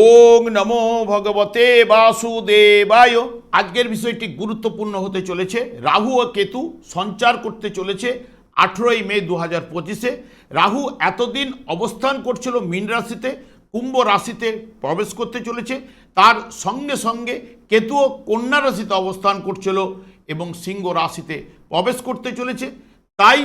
ওং নমো ভগবতে বাসুদেবায়। আজকের বিষয়টি গুরুত্বপূর্ণ হতে চলেছে। রাহু ও কেতু সঞ্চার করতে চলেছে আঠেরোই মে দু হাজার পঁচিশে। রাহু এতদিন অবস্থান করছিল মীন রাশিতে, কুম্ভ রাশিতে প্রবেশ করতে চলেছে। তার সঙ্গে সঙ্গে কেতুও কন্যা রাশিতে অবস্থান করছিল এবং সিংহ রাশিতে প্রবেশ করতে চলেছে। তাই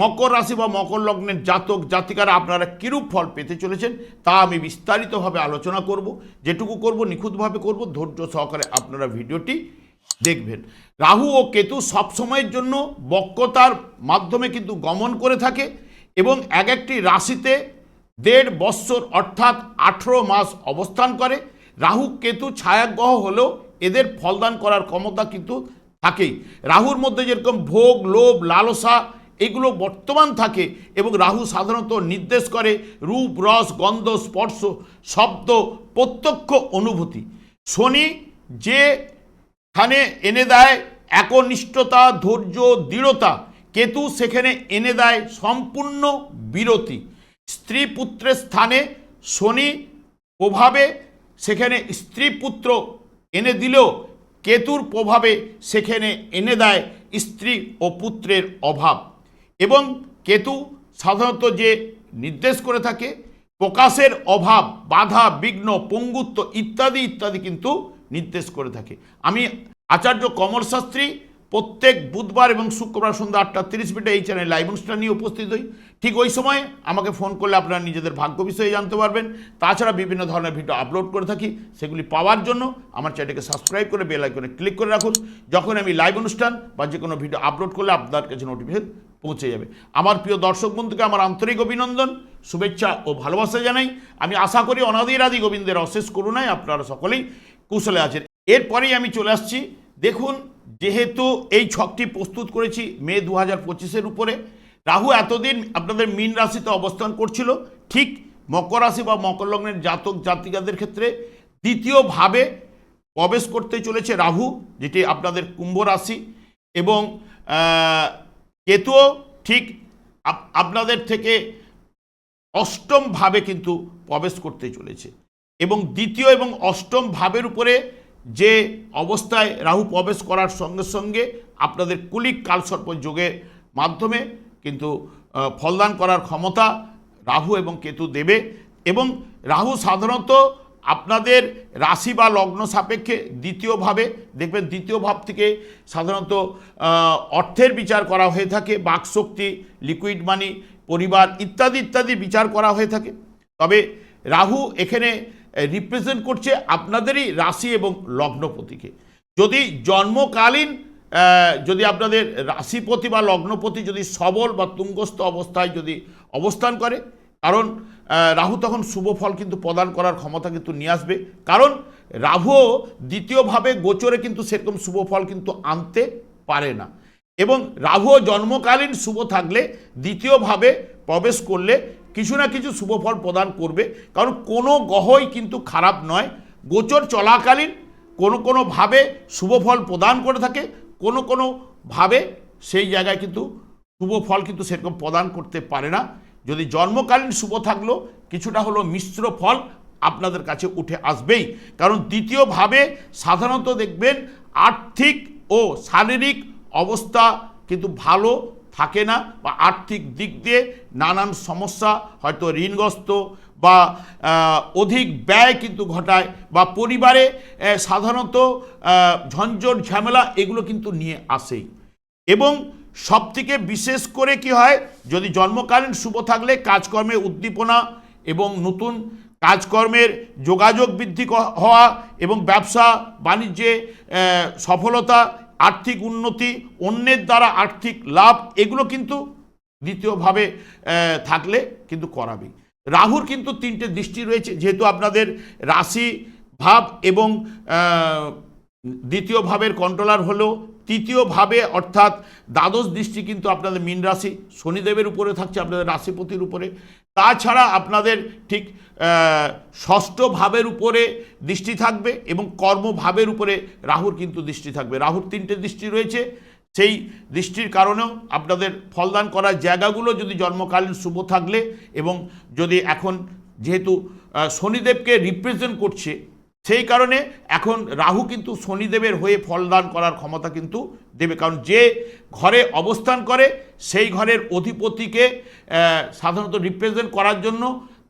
মকর রাশি বা মকর লগ্নের জাতক, জাতিকারা আপনারা কিরূপ ফল পেতে চলেছেন, তা আমি বিস্তারিতভাবে আলোচনা করব, যেটুকু করব, নিখুঁতভাবে করব, ধৈর্য সহকারে আপনারা ভিডিওটি দেখবেন। রাহু ও কেতু সব সময়ের জন্য বক্রতার মাধ্যমে কিন্তু গমন করে থাকে এবং এক একটি রাশিতে দেড় বৎসর অর্থাৎ আঠেরো মাস অবস্থান করে। রাহু, কেতু ছায়াগ্রহ হলেও এদের ফলদান করার ক্ষমতা কিন্তু থাকেই। রাহুর মধ্যে যেরকম ভোগ, লোভ, লালসা এগুলো বর্তমান থাকে এবং রাহু সাধারণত নির্দেশ করে রূপ, রস, গন্ধ, স্পর্শ, শব্দ, প্রত্যক্ষ অনুভূতি। শনি যে যেখানে এনে দেয় একনিষ্ঠতা, ধৈর্য, দৃঢ়তা, কেতু সেখানে এনে দেয় সম্পূর্ণ বিরতি। স্ত্রী পুত্রের স্থানে শনি প্রভাবে সেখানে স্ত্রী পুত্র এনে দিলেও কেতুর প্রভাবে সেখানে এনে দেয় স্ত্রী ও পুত্রের অভাব। এবং কেতু সাধারণত যে নির্দেশ করে থাকে, প্রকাশের অভাব, বাধা, বিঘ্ন, পঙ্গুত্ব ইত্যাদি ইত্যাদি কিন্তু নির্দেশ করে থাকে। আমি আচার্য কমল শাস্ত্রী প্রত্যেক বুধবার এবং শুক্রবার সন্ধ্যা আটটা তিরিশ মিনিটে এই চ্যানেল লাইভ অনুষ্ঠান নিয়ে উপস্থিত হই। ঠিক ওই সময় আমাকে ফোন করলে আপনারা নিজেদের ভাগ্য বিষয়ে জানতে পারবেন। তাছাড়া বিভিন্ন ধরনের ভিডিও আপলোড করে থাকি। সেগুলি পাওয়ার জন্য আমার চ্যানেলকে সাবস্ক্রাইব করে বেল আইকনে ক্লিক করে রাখুন। যখন আমি লাইভ অনুষ্ঠান বা যে কোনো ভিডিও আপলোড করলে আপনার কাছে নোটিফিকেশন পৌঁছে যাবে। আমার প্রিয় দর্শক বন্ধুকে আমার আন্তরিক অভিনন্দন, শুভেচ্ছা ও ভালোবাসা জানাই। আমি আশা করি অনাদির আদি গোবিন্দের অশেষ করুণায় আপনারা সকলেই কুশলে আছেন। এরপরেই আমি চলে আসছি। দেখুন যেহেতু এই ছকটি প্রস্তুত করেছি মে দু হাজার পঁচিশের উপরে, রাহু এতদিন আপনাদের মীন রাশিতে অবস্থান করছিল, ঠিক মকর রাশি বা মকর লগ্নের জাতক জাতিকাদের ক্ষেত্রে দ্বিতীয়ভাবে প্রবেশ করতে চলেছে রাহু, যেটি আপনাদের কুম্ভ রাশি এবং কেতুও ঠিক আপ- আপনাদের থেকে অষ্টম ভাবে কিন্তু প্রবেশ করতে চলেছে এবং দ্বিতীয় এবং অষ্টম ভাবের উপরে যে অবস্থায় রাহু প্রবেশ করার সঙ্গে সঙ্গে আপনাদের কুলিক কালসর্প যোগের মাধ্যমে কিন্তু ফলদান করার ক্ষমতা রাহু এবং কেতু দেবে এবং রাহু সাধারণত আপনাদের রাশি বা লগ্ন সাপেক্ষে দ্বিতীয়ভাবে দেখবেন দ্বিতীয় ভাব থেকে সাধারণত অর্থের বিচার করা হয়ে থাকে, বাকশক্তি লিকুইড মানি পরিবার ইত্যাদি ইত্যাদি বিচার করা হয়ে থাকে। তবে রাহু এখানে রিপ্রেজেন্ট করছে আপনাদেরই রাশি এবং লগ্নপতিকে। যদি জন্মকালীন যদি আপনাদের রাশিপতি বা লগ্নপতি যদি সবল বা তুঙ্গস্থ অবস্থায় যদি অবস্থান করে, কারণ রাহু তখন শুভ ফল কিন্তু প্রদান করার ক্ষমতা কিন্তু নিয়ে আসবে। কারণ রাহুও দ্বিতীয়ভাবে গোচরে কিন্তু সেরকম শুভ ফল কিন্তু আনতে পারে না। এবং রাহুও জন্মকালীন শুভ থাকলে দ্বিতীয়ভাবে প্রবেশ করলে কিছু না কিছু শুভ ফল প্রদান করবে। কারণ কোনো গ্রহই কিন্তু খারাপ নয়। গোচর চলাকালীন কোনো কোনো ভাবে শুভ ফল প্রদান করে থাকে। কোনো কোনো ভাবে সেই জায়গায় কিন্তু শুভ ফল কিন্তু সেরকম প্রদান করতে পারে না। যদি জন্মকালীন শুভ থাকলেও কিছুটা হলো মিশ্র ফল আপনাদের কাছে উঠে আসবেই। কারণ দ্বিতীয়ভাবে সাধারণত দেখবেন আর্থিক ও শারীরিক অবস্থা কিন্তু ভালো থাকে না বা আর্থিক দিক দিয়ে নানান সমস্যা হয়তো ঋণগ্রস্ত বা অধিক ব্যয় কিন্তু ঘটায় বা পরিবারে সাধারণত ঝঞ্ঝট, ঝামেলা এগুলো কিন্তু নিয়ে আসেই এবং সবথেকে বিশেষ করে কি হয়, যদি জন্মকালীন শুভ থাকলে কাজকর্মে উদ্দীপনা এবং নতুন কাজকর্মের যোগাযোগ বৃদ্ধি হওয়া এবং ব্যবসা, বাণিজ্যে সফলতা আর্থিক উন্নতি, অন্যের দ্বারা আর্থিক লাভ, এগুলো কিন্তু দ্বিতীয়ভাবে থাকলে কিন্তু করাবেই। রাহুর কিন্তু তিনটে দৃষ্টি রয়েছে, যেহেতু আপনাদের রাশি ভাব এবং দ্বিতীয় ভাবের কন্ট্রোলার হলো তৃতীয় ভাবে, অর্থাৎ দ্বাদশ দৃষ্টি কিন্তু আপনাদের মীন রাশি, শনিদেবের উপরে থাকছে আপনাদের রাশিপতির উপরে তাছাড়া আপনাদের ঠিক ষষ্ঠ ভাবের উপরে দৃষ্টি থাকবে এবং কর্মভাবের উপরে রাহুর কিন্তু দৃষ্টি থাকবে। রাহুর তিনটে দৃষ্টি রয়েছে। সেই দৃষ্টির কারণেও আপনাদের ফলদান করার জায়গাগুলো যদি জন্মকালীন শুভ থাকলে এবং যদি এখন যেহেতু শনিদেবকে রিপ্রেজেন্ট করছে সেই কারণে এখন রাহু কিন্তু শনিদেবের হয়ে ফলদান করার ক্ষমতা কিন্তু দেবে। কারণ যে ঘরে অবস্থান করে, সেই ঘরের অধিপতিকে সাধারণত রিপ্রেজেন্ট করার জন্য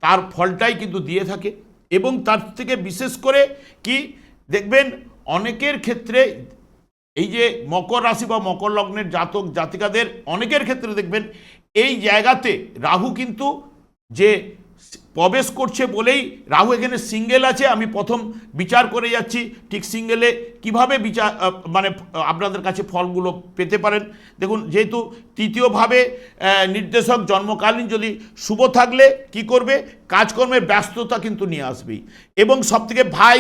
তার ফলটাই কিন্তু দিয়ে থাকে। এবং তার থেকে বিশেষ করে কি, দেখবেন অনেকের ক্ষেত্রে এই যে মকর রাশি বা মকর লগ্নের জাতক জাতিকাদের, অনেকের ক্ষেত্রে দেখবেন এই জায়গাতে রাহু কিন্তু যে প্রবেশ করছে বলেই রাহু এখানে সিঙ্গেল আছে, আমি প্রথম বিচার করে যাচ্ছি, ঠিক সিঙ্গেলে কীভাবে বিচার মানে আপনাদের কাছে ফলগুলো পেতে পারেন? দেখুন, যেহেতু তৃতীয়ভাবে নির্দেশক জন্মকালীন যদি শুভ থাকলে কি করবে? কাজকর্মের ব্যস্ততা কিন্তু নিয়ে আসবেই। এবং সবথেকে ভাই,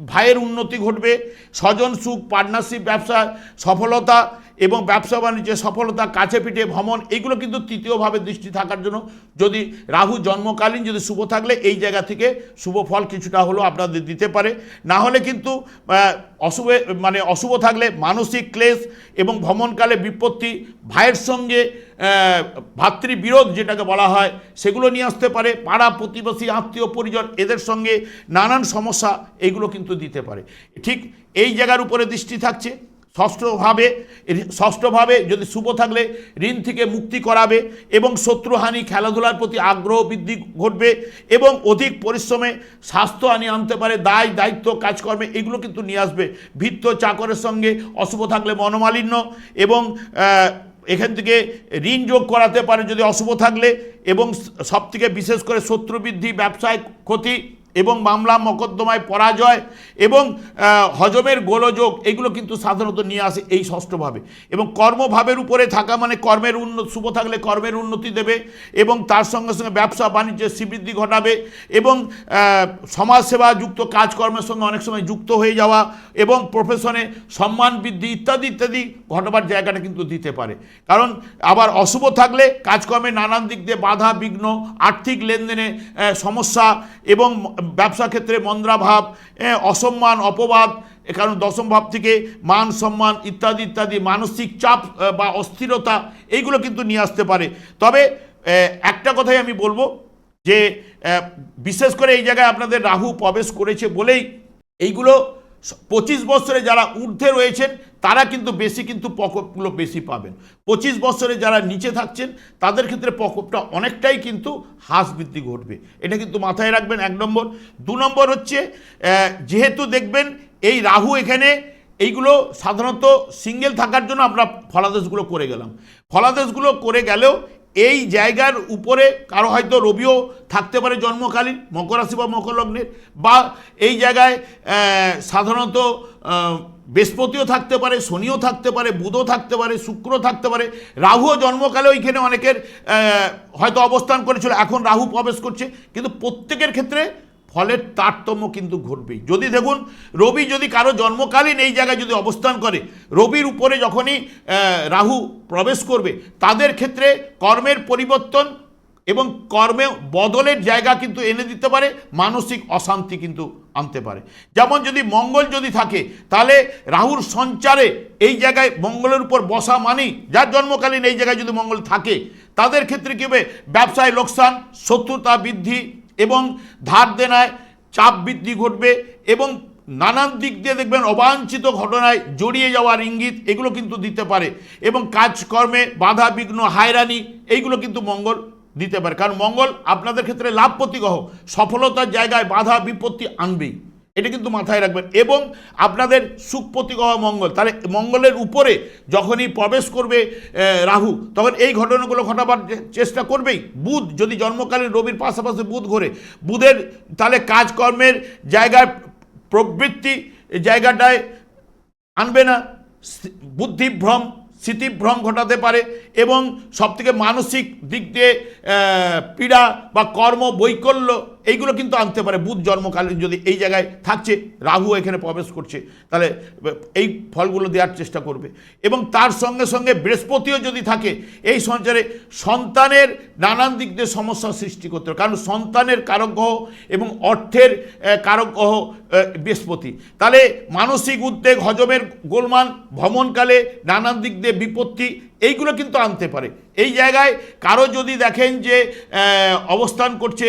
ভাইয়ের উন্নতি ঘটবে, স্বজন সুখ পার্টনারশিপ ব্যবসা, সফলতা এবং ব্যবসা বাণিজ্যে, সফলতা, কাছে পিঠে ভ্রমণ, এগুলো কিন্তু তৃতীয়ভাবে দৃষ্টি থাকার জন্য যদি রাহু জন্মকালীন যদি শুভ থাকলে, এই জায়গা থেকে শুভ ফল কিছুটা হলেও আপনাদের দিতে পারে। না হলে কিন্তু অশুভে মানে অশুভ থাকলে মানসিক ক্লেশ এবং ভ্রমণকালে বিপত্তি, ভাইয়ের সঙ্গে ভাতৃবিরোধ যেটাকে বলা হয়, সেগুলো নিয়ে আসতে পারে। পাড়া, প্রতিবেশী, আত্মীয়, পরিজন, এদের সঙ্গে নানান সমস্যা এইগুলো কিন্তু দিতে পারে। ঠিক এই জায়গার উপরে দৃষ্টি থাকছে। ষষ্ঠভাবে ষষ্ঠভাবে যদি শুভ থাকলে ঋণ থেকে মুক্তি করাবে এবং শত্রুহানি খেলাধুলার প্রতি আগ্রহ বৃদ্ধি ঘটবে এবং অধিক পরিশ্রমে স্বাস্থ্য স্বাস্থ্যহানি আনতে পারে, দায়, দায়িত্ব, কাজকর্মে এগুলো কিন্তু নিয়ে আসবে। ভিত্ত চাকরের সঙ্গে অশুভ থাকলে মনোমালিন্য এবং এখান থেকে ঋণ যোগ করাতে পারে যদি অশুভ থাকলে এবং সব থেকে বিশেষ করে শত্রু বৃদ্ধি ব্যবসায় ক্ষতি এবং মামলা, মকদ্দমায় পরাজয় এবং হজমের গোলযোগ, এগুলো কিন্তু সাধারণত নিয়ে আসে এই ষষ্ঠভাবে। এবং কর্মভাবের উপরে থাকা মানে কর্মের উন্নত, শুভ থাকলে কর্মের উন্নতি দেবে এবং তার সঙ্গে সঙ্গে ব্যবসা বাণিজ্যের শ্রীবৃদ্ধি ঘটাবে এবং সমাজসেবা যুক্ত কাজকর্মের সঙ্গে অনেক সময় যুক্ত হয়ে যাওয়া এবং প্রফেশনে সম্মান বৃদ্ধি ইত্যাদি ইত্যাদি ঘটবার জায়গাটা কিন্তু দিতে পারে। কারণ আবার অশুভ থাকলে কাজকর্মে নানান দিক দিয়ে বাধা, বিঘ্ন, আর্থিক লেনদেনে সমস্যা এবং ব্যবসা ক্ষেত্রে মন্দ্রাভাব অসম্মান, অপবাদ কারণ দশম ভাব থেকে মান সম্মান ইত্যাদি ইত্যাদি, মানসিক চাপ বা অস্থিরতা, এইগুলো কিন্তু নিয়ে আসতে পারে। তবে একটা কথাই আমি বলব যে বিশেষ করে এই জায়গায় আপনাদের রাহু প্রবেশ করেছে বলেই এইগুলো পঁচিশ বছরে যারা ঊর্ধ্বে রয়েছেন তারা কিন্তু বেশি কিন্তু প্রকোপগুলো বেশি পাবেন। পঁচিশ বছরে যারা নিচে থাকছেন, তাদের ক্ষেত্রে প্রকোপটা অনেকটাই কিন্তু হ্রাস বৃদ্ধি ঘটবে। এটা কিন্তু মাথায় রাখবেন এক নম্বর। দু নম্বর হচ্ছে যেহেতু দেখবেন এই রাহু এখানে, এইগুলো সাধারণত সিঙ্গেল থাকার জন্য আমরা ফলাদেশগুলো করে গেলাম। ফলাদেশগুলো করে গেলেও এই জায়গার উপরে কারও হয়তো রবিও থাকতে পারে জন্মকালীন, মকর রাশি বা মকর লগ্নের, বা এই জায়গায় সাধারণত বৃহস্পতিও থাকতে পারে, শনিও থাকতে পারে, বুধও থাকতে পারে শুক্র থাকতে পারে। রাহুও জন্মকালে ওইখানে অনেকের হয়তো অবস্থান করেছিল, এখন রাহু প্রবেশ করছে। কিন্তু প্রত্যেকের ক্ষেত্রে ফলের তারতম্য কিন্তু ঘটবেই। যদি দেখুন, রবি যদি কারও জন্মকালীন এই জায়গায় যদি অবস্থান করে, রবির উপরে যখনই রাহু প্রবেশ করবে, তাদের ক্ষেত্রে কর্মের পরিবর্তন এবং কর্মে বদলের জায়গা কিন্তু এনে দিতে পারে, মানসিক অশান্তি কিন্তু আনতে পারে। যেমন যদি মঙ্গল যদি থাকে, তাহলে রাহুর সঞ্চারে এই জায়গায় মঙ্গলের উপর বসা মানেই, যার জন্মকালীন এই জায়গায় যদি মঙ্গল থাকে, তাদের ক্ষেত্রে কী হবে? ব্যবসায় লোকসান, শত্রুতা বৃদ্ধি এবং ধার দেনায় চাপ বৃদ্ধি ঘটবে এবং নানান দিক দিয়ে দেখবেন অবাঞ্ছিত ঘটনায় জড়িয়ে যাওয়ার ইঙ্গিত এগুলো কিন্তু দিতে পারে এবং কাজকর্মে বাধা বিঘ্ন হায়রানি, এইগুলো কিন্তু মঙ্গল দিতে পারে। কারণ মঙ্গল আপনাদের ক্ষেত্রে লাভ প্রতিগ্রহ। সফলতার জায়গায় বাধা, বিপত্তি আনবেই। এটা কিন্তু মাথায় রাখবেন। এবং আপনাদের সুখ প্রতিগ্রহ মঙ্গল। তাহলে মঙ্গলের উপরে যখনই প্রবেশ করবে রাহু, তখন এই ঘটনাগুলো ঘটাবার চেষ্টা করবেই। বুধ, যদি জন্মকালীন রবির পাশাপাশি বুধ ঘোরে, বুধের তাহলে কাজকর্মের জায়গায় প্রবৃত্তি জায়গাটায় আনবে না। বুদ্ধিভ্রম স্মৃতিভ্রম ঘটাতে পারে এবং সবথেকে মানসিক দিক দিয়ে পীড়া বা কর্ম বৈকল্য এইগুলো কিন্তু আনতে পারে, বুধ জন্মকালীন যদি এই জায়গায় থাকছে, রাহু এখানে প্রবেশ করছে, তাহলে এই ফলগুলো দেওয়ার চেষ্টা করবে। এবং তার সঙ্গে সঙ্গে বৃহস্পতিও যদি থাকে, এই সঞ্চারে সন্তানের নানান দিক দিয়ে সমস্যা সৃষ্টি করতে হবে কারণ সন্তানের কারক গ্রহ এবং অর্থের কারক গ্রহ বৃহস্পতি। তাহলে মানসিক উদ্বেগ, হজমের গোলমান ভ্রমণকালে নানান দিক দিয়ে বিপত্তি, এইগুলো কিন্তু আনতে পারে। এই জায়গায় কারও যদি দেখেন যে অবস্থান করছে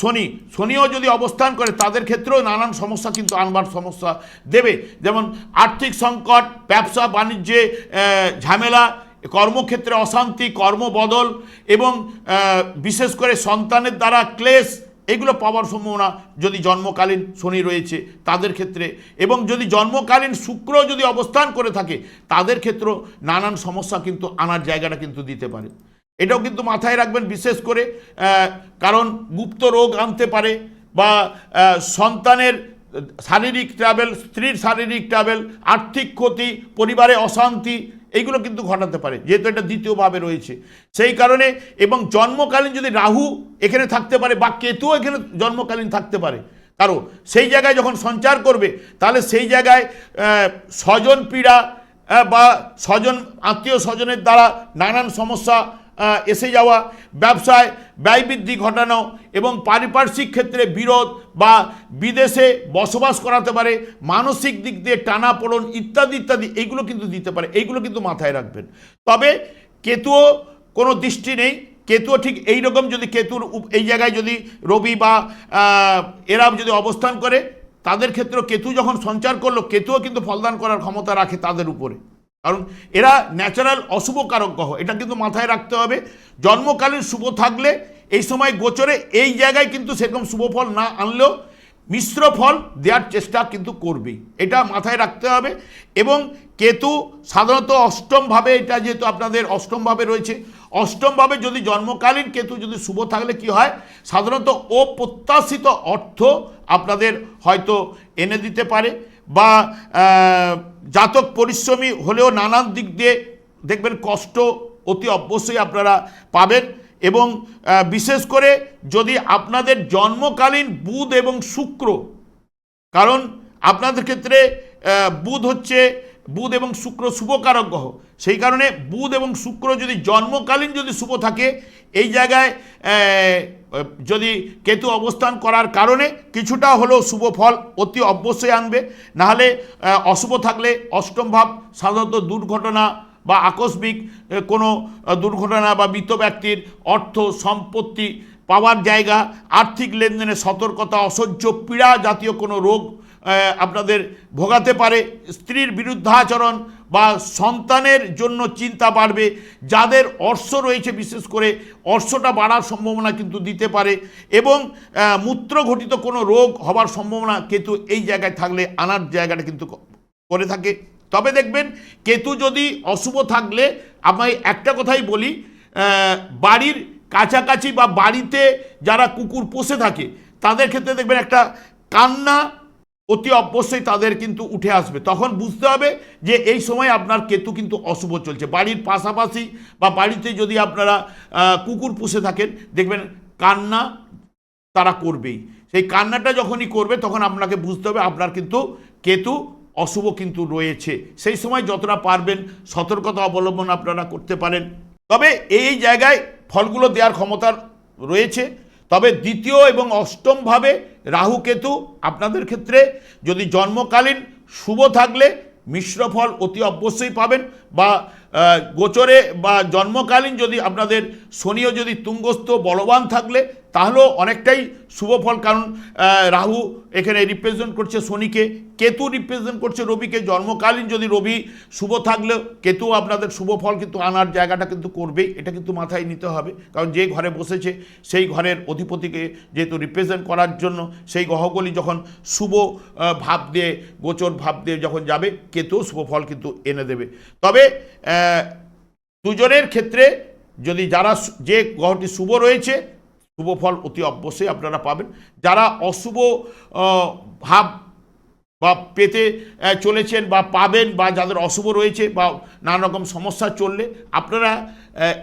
শনি, শনিও যদি অবস্থান করে, তাদের ক্ষেত্রেও নানান সমস্যা কিন্তু আনবার সমস্যা দেবে। যেমন আর্থিক সংকট, ব্যবসা, বাণিজ্যে ঝামেলা, কর্মক্ষেত্রে অশান্তি, কর্মবদল এবং বিশেষ করে সন্তানের দ্বারা ক্লেশ এগুলো পাওয়ার সম্ভাবনা যদি জন্মকালীন শনি রয়েছে তাদের ক্ষেত্রে। এবং যদি জন্মকালীন শুক্র যদি অবস্থান করে থাকে, তাদের ক্ষেত্রেও নানান সমস্যা কিন্তু আনার জায়গাটা কিন্তু দিতে পারে। এটাও কিন্তু মাথায় রাখবেন বিশেষ করে কারণ গুপ্ত রোগ আনতে পারে বা সন্তানের শারীরিক ট্রাভেল স্ত্রীর শারীরিক ট্রাভেল আর্থিক ক্ষতি, পরিবারে অশান্তি এইগুলো কিন্তু ঘটাতে পারে, যেহেতু এটা দ্বিতীয়ভাবে রয়েছে। সেই কারণে এবং জন্মকালীন যদি রাহু এখানে থাকতে পারে বা কেতুও এখানে জন্মকালীন থাকতে পারে কারও সেই জায়গায় যখন সঞ্চার করবে, তাহলে সেই জায়গায় স্বজন পীড়া বা স্বজন, আত্মীয় স্বজনের দ্বারা নানান সমস্যা এসে যাওয়া, ব্যবসায় ব্যয় বৃদ্ধি ঘটানো এবং পারিপার্শ্বিক ক্ষেত্রে বিরোধ বা বিদেশে বসবাস করাতে পারে, মানসিক দিক দিয়ে টানাপোড়ন ইত্যাদি ইত্যাদি এইগুলো কিন্তু দিতে পারে এইগুলো কিন্তু মাথায় রাখবেন। তবে কেতুও কোনো দৃষ্টি নেই, কেতুও ঠিক এই রকম যদি কেতুর এই জায়গায় যদি রবি বা এরা যদি অবস্থান করে, তাদের ক্ষেত্রেও কেতু যখন সঞ্চার করল, কেতুও কিন্তু ফলদান করার ক্ষমতা রাখে তাদের উপরে। কারণ এরা ন্যাচারাল অশুভ কারক গ্রহ। এটা কিন্তু মাথায় রাখতে হবে। জন্মকালীন শুভ থাকলে এই সময় গোচরে এই জায়গায় কিন্তু সেরকম শুভ ফল না আনলেও মিশ্র ফল দেওয়ার চেষ্টা কিন্তু করবেই এটা মাথায় রাখতে হবে এবং কেতু সাধারণত অষ্টমভাবে এটা যেহেতু আপনাদের অষ্টমভাবে রয়েছে অষ্টমভাবে যদি জন্মকালীন কেতু যদি শুভ থাকলে কি হয়? সাধারণত অপ্রত্যাশিত অর্থ আপনাদের হয়তো এনে দিতে পারে। বা জাতক পরিশ্রমী হলেও নানান দিক দিয়ে দেখবেন কষ্ট অতি অবশ্যই আপনারা পাবেন এবং বিশেষ করে যদি আপনাদের জন্মকালীন বুধ এবং শুক্র, কারণ আপনাদের ক্ষেত্রে বুধ হচ্ছে, বুধ এবং শুক্র শুভকারক গ্রহ, সেই কারণে বুধ এবং শুক্র যদি জন্মকালীন যদি শুভ থাকে, এই জায়গায় যদি কেতু অবস্থান করার কারণে কিছুটা হলেও শুভ ফল অতি অবশ্যই আনবে, নাহলে অশুভ থাকলে অষ্টম ভাব, সাধারণত দুর্ঘটনা বা আকস্মিক কোনো দুর্ঘটনা বা মৃত ব্যক্তির অর্থ, সম্পত্তি পাওয়ার জায়গা, আর্থিক লেনদেনে সতর্কতা, অসহ্য পীড়া জাতীয় কোনো রোগ আপনাদের ভোগাতে পারে। স্ত্রীর বিরুদ্ধাচরণ বা সন্তানের জন্য চিন্তা বাড়বে, যাদের অর্শ রয়েছে বিশেষ করে অর্শটা বাড়ার সম্ভাবনা কিন্তু দিতে পারে এবং মূত্রঘটিত কোনো রোগ হবার সম্ভাবনা কিন্তু এই জায়গায় থাকলে, আনার জায়গাটা কিন্তু করে থাকে। তবে দেখবেন, কেতু যদি অশুভ থাকলে, আমি একটা কথাই বলি বাড়ির কাছাকাছি বা বাড়িতে যারা কুকুর পোষে থাকে, তাদের ক্ষেত্রে দেখবেন একটা কান্না অতি অবশ্যই তাদের কিন্তু উঠে আসবে। তখন বুঝতে হবে যে এই সময় আপনার কেতু কিন্তু অশুভ চলছে। বাড়ির পাশাপাশি বা বাড়িতে যদি আপনারা কুকুর পুষে থাকেন, দেখবেন কান্না তারা করবেই। সেই কান্নাটা যখনই করবে, তখন আপনাকে বুঝতে হবে আপনার কিন্তু কেতু অশুভ কিন্তু রয়েছে। সেই সময় যতটা পারবেন সতর্কতা অবলম্বন আপনারা করতে পারেন। তবে এই জায়গায় ফলগুলো দেওয়ার ক্ষমতা রয়েছে। তবে দ্বিতীয় এবং অষ্টমভাবে রাহু কেতু আপনাদের ক্ষেত্রে যদি জন্মকালীন শুভ থাকলে মিশ্র ফল অতি অবশ্যই পাবেন বা গোচরে বা জন্মকালীন যদি আপনাদের শনিও যদি তুঙ্গস্থ, বলবান থাকলে তাহলেও অনেকটাই শুভ ফল, কারণ রাহু এখানে রিপ্রেজেন্ট করছে শনিকে, কেতু রিপ্রেজেন্ট করছে রবিকে। জন্মকালীন যদি রবি শুভ থাকলেও কেতু আপনাদের শুভ ফল কিন্তু আনার জায়গাটা কিন্তু করবেই, এটা কিন্তু মাথায় নিতে হবে। কারণ যে ঘরে বসেছে, সেই ঘরের অধিপতিকে যেহেতু রিপ্রেজেন্ট করার জন্য, সেই গ্রহগুলি যখন শুভ ভাব দিয়ে, গোচর ভাব দিয়ে যখন যাবে, কেতু শুভ ফল কিন্তু এনে দেবে। তবে দুজনের ক্ষেত্রে যদি যারা যে গ্রহটি শুভ রয়েছে শুভ ফল অতি অবশ্যই আপনারা পাবেন। যারা অশুভ ভাব বা পেতে চলেছেন বা পাবেন বা যাদের অশুভ রয়েছে বা নানা রকম সমস্যা চললে আপনারা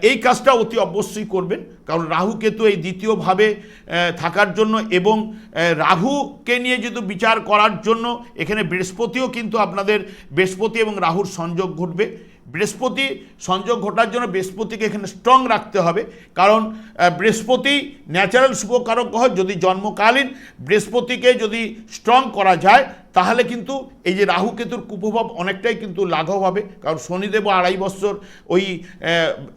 এই কাজটা অতি অবশ্যই করবেন। কারণ রাহু কেতু এই দ্বিতীয়ভাবে থাকার জন্য এবং রাহুকে নিয়ে যেহেতু বিচার করার জন্য এখানে বৃহস্পতিও কিন্তু আপনাদের বৃহস্পতি এবং রাহুর সংযোগ ঘটবে। বৃহস্পতি সংযোগ ঘটার জন্য বৃহস্পতিকে এখানে স্ট্রং রাখতে হবে। কারণ বৃহস্পতি ন্যাচারাল শুভকারক গ্রহ যদি জন্মকালীন বৃহস্পতিকে যদি স্ট্রং করা যায়, তাহলে কিন্তু এই যে রাহু কেতুর কুপ্রভাব অনেকটাই কিন্তু লাঘব হবে। কারণ শনিদেব আড়াই বছর ওই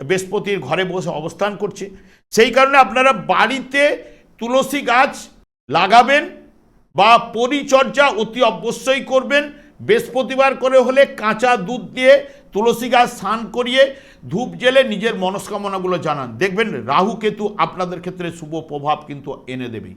বৃহস্পতির ঘরে বসে অবস্থান করছে। সেই কারণে আপনারা বাড়িতে তুলসী গাছ লাগাবেন বা পরিচর্যা অতি অবশ্যই করবেন। বৃহস্পতিবার করে হলে কাঁচা দুধ দিয়ে তুলসী গাছ স্নান করিয়ে ধূপ জেলে নিজের মনস্কামনাগুলো জানান। দেখবেন রাহু কেতু আপনাদের ক্ষেত্রে শুভ প্রভাব কিন্তু এনে দেবেই।